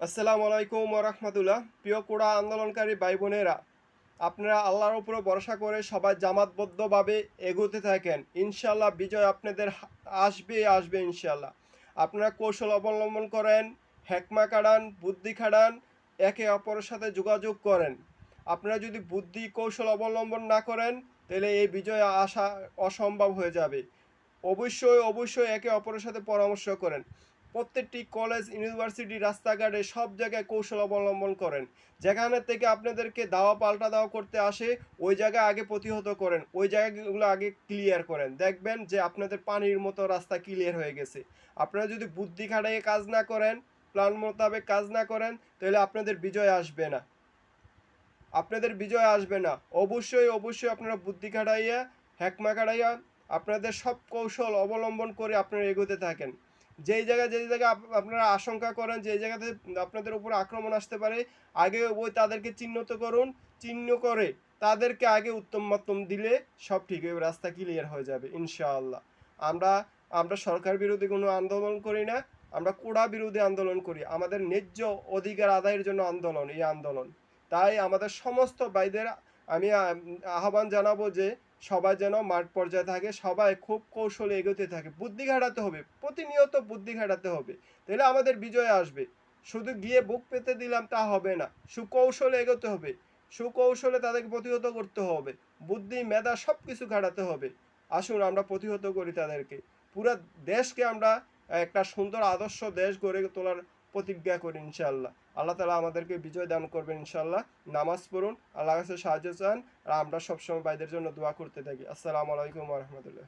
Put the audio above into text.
আসসালামু আলাইকুম রহমতুল্লাহ। প্রিয় কোড়া আন্দোলনকারী ভাই বোনেরা আপনারা আল্লাহর উপরে ভরসা করে সবাই জামাতবদ্ধভাবে এগোতে থাকেন। ইনশাল্লাহ বিজয় আপনাদের আসবে আসবে ইনশাল্লাহ আপনারা কৌশল অবলম্বন করেন, হেকমা কাড়ান বুদ্ধি খাড়ান একে অপরের সাথে যোগাযোগ করেন। আপনারা যদি বুদ্ধি কৌশল অবলম্বন না করেন, তাহলে এই বিজয় আসা অসম্ভব হয়ে যাবে। অবশ্যই অবশ্যই একে অপরের সাথে পরামর্শ করেন। প্রত্যেকটি কলেজ, ইউনিভার্সিটি, রাস্তাঘাটে সব জায়গায় কৌশল অবলম্বন করেন। যেখানে থেকে আপনাদেরকে দাওয়া পাল্টা দাওয়া করতে আসে, ওই জায়গায় আগে প্রতিহত করেন, ওই জায়গাগুলো আগে ক্লিয়ার করেন। দেখবেন যে আপনাদের পানির মতো রাস্তা ক্লিয়ার হয়ে গেছে। আপনারা যদি বুদ্ধি খাটাইয়ে কাজ না করেন প্ল্যান মোতাবেক কাজ না করেন, তাহলে আপনাদের বিজয় আসবে না। আপনাদের বিজয় আসবে না। অবশ্যই অবশ্যই আপনারা বুদ্ধি খাটাইয়া, হ্যাকমা খাটাইয়া আপনাদের সব কৌশল অবলম্বন করে আপনারা এগোতে থাকেন। যেই জায়গায় যেই জায়গায় আপনারা আশঙ্কা করেন যে জায়গাতে আপনাদের উপর আক্রমণ আসতে পারে, আগে ওই তাদেরকে চিহ্নিত করুন, চিহ্ন করে তাদেরকে আগে উত্তম মধ্যম দিলে সব ঠিক হয়ে রাস্তা ক্লিয়ার হয়ে যাবে, ইনশাআল্লাহ। আমরা আমরা সরকার বিরোধী কোনো আন্দোলন করি না, আমরা কোড়া বিরোধী আন্দোলন করি। আমাদের ন্যায্য অধিকার আদায়ের জন্য আন্দোলন, এই আন্দোলন। তাই আমাদের সমস্ত ভাইদের আমি আহ্বান জানাব যে সবাই যেন মাঠ পর্যায়ে থাকে, সবাই খুব কৌশলে এগোতে থাকে। বুদ্ধি খাটাতে হবে, প্রতিনিয়ত বুদ্ধি ঘাটাতে হবে। তাহলে আমাদের বিজয় আসবে। শুধু গিয়ে বুক পেতে দিলাম তা হবে না, সুকৌশলে এগোতে হবে। সুকৌশলে তাদেরকে প্রতিহত করতে হবে। বুদ্ধি, মেধা সব কিছু ঘাটাতে হবে। আসুন আমরা প্রতিহত করি তাদেরকে। পুরো দেশকে আমরা একটা সুন্দর আদর্শ দেশ গড়ে তোলার প্রতিজ্ঞা করি ইনশাল্লাহ আল্লাহ তালা আমাদেরকে বিজয় দান করবেন ইনশাল্লাহ নামাজ পড়ুন, আল্লাহ কাছে সাহায্য চান, আর আমরা সবসময় বাইদের জন্য দোয়া করতে থাকি। আসসালামু আলাইকুম রহমতুল্লাহ।